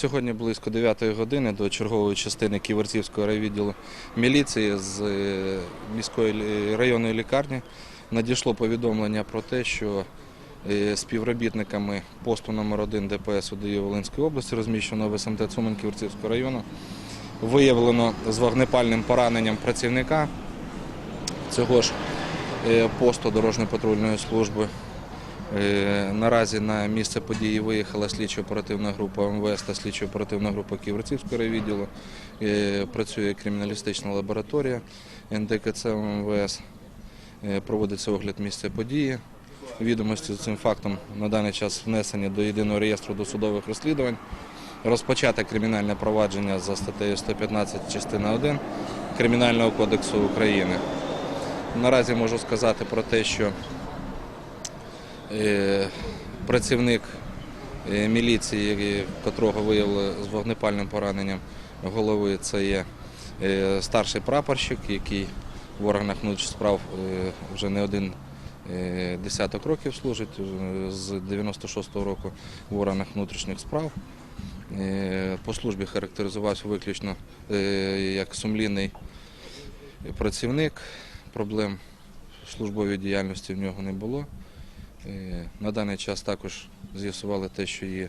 Сьогодні близько 9 години до чергової частини Ківерцівського райвідділу міліції з е, міської районної лікарні надійшло повідомлення про те, що е, співробітниками посту номер 1 ДПС УДІ Волинської області, розміщеного в СМТ Цуман Ківерцівського району, виявлено з вогнепальним пораненням працівника цього ж е, посту дорожньо-патрульної служби. Е, Наразі на місце події виїхала слідчо-оперативна група МВС та слідчо-оперативна група Ківерцівського райвідділу. Е, Працює криміналістична лабораторія НДКЦ МВС. Е, Проводиться огляд місця події. Відомості з цим фактом на даний час внесені до єдиного реєстру досудових розслідувань. Розпочате кримінальне провадження за статтею 115 частина 1 Кримінального кодексу України. Наразі можу сказати про те, що працівник е, міліції, котрого виявили з вогнепальним пораненням голови, це є е, старший прапорщик, який в органах внутрішніх справ е, вже не один е, десяток років служить, е, з 96-го року в органах внутрішніх справ. Е, По службі характеризувався виключно е, як сумлінний працівник. Проблем в службовій діяльності в нього не було. Е, На даний час також з'ясували те, що є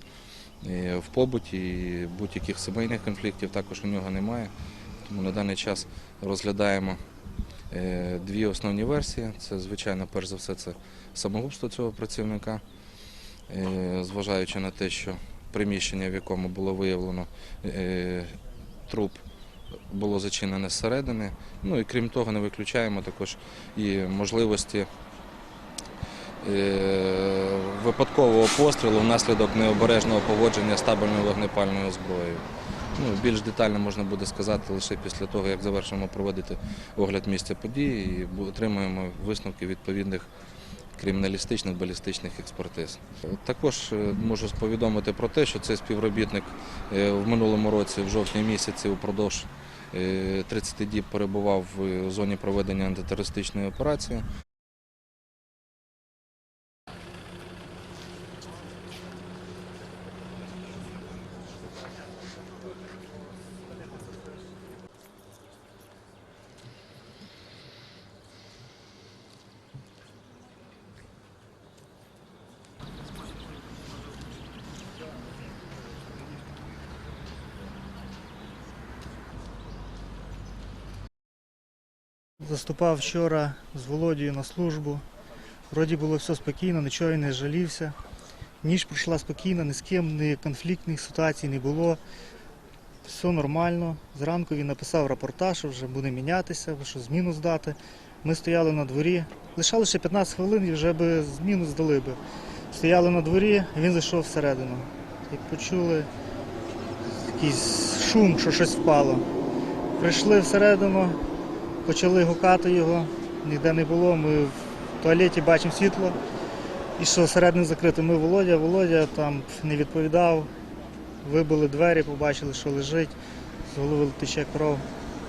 е, в побуті і будь-яких сімейних конфліктів також у нього немає. Тому на даний час розглядаємо е, дві основні версії. Це, звичайно, перш за все, це самогубство цього працівника, зважаючи на те, що приміщення, в якому було виявлено труп, було зачинене зсередини. Ну і крім того, не виключаємо також і можливості випадкового пострілу внаслідок необережного поводження з табельною вогнепальною зброєю. Ну, більш детально можна буде сказати лише після того, як завершимо проводити огляд місця події і отримаємо висновки відповідних криміналістичних балістичних експертиз. Також е, можу повідомити про те, що цей співробітник е, в минулому році, в жовтні місяці, упродовж е, 30 діб перебував в зоні проведення антитерористичної операції. Заступав вчора з Володією на службу. Вроді було все спокійно, нічого не жалівся. Ніч пройшла спокійно, ні з ким, ні конфліктних ситуацій не було. Все нормально. Зранку він написав рапортаж, що вже буде мінятися, що зміну здати. Ми стояли на дворі. Лишало ще 15 хвилин і вже би зміну здали би. Стояли на дворі, він зайшов всередину. І почули якийсь шум, що щось впало. Прийшли всередину, почали гукати його, ніде не було. Ми в туалеті бачимо світло. І що всередину закрито. Ми Володя, Володя там не відповідав. Вибили двері, побачили, що лежить, з голови тече кров.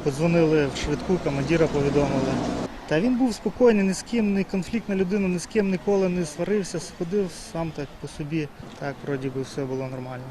Подзвонили в швидку, командира повідомили. Та він був спокійний, ні з ким, не конфліктна людина, ні з ким ніколи не сварився, сходив сам так по собі. Так, вроді би, все було нормально.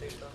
できた。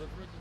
Oliver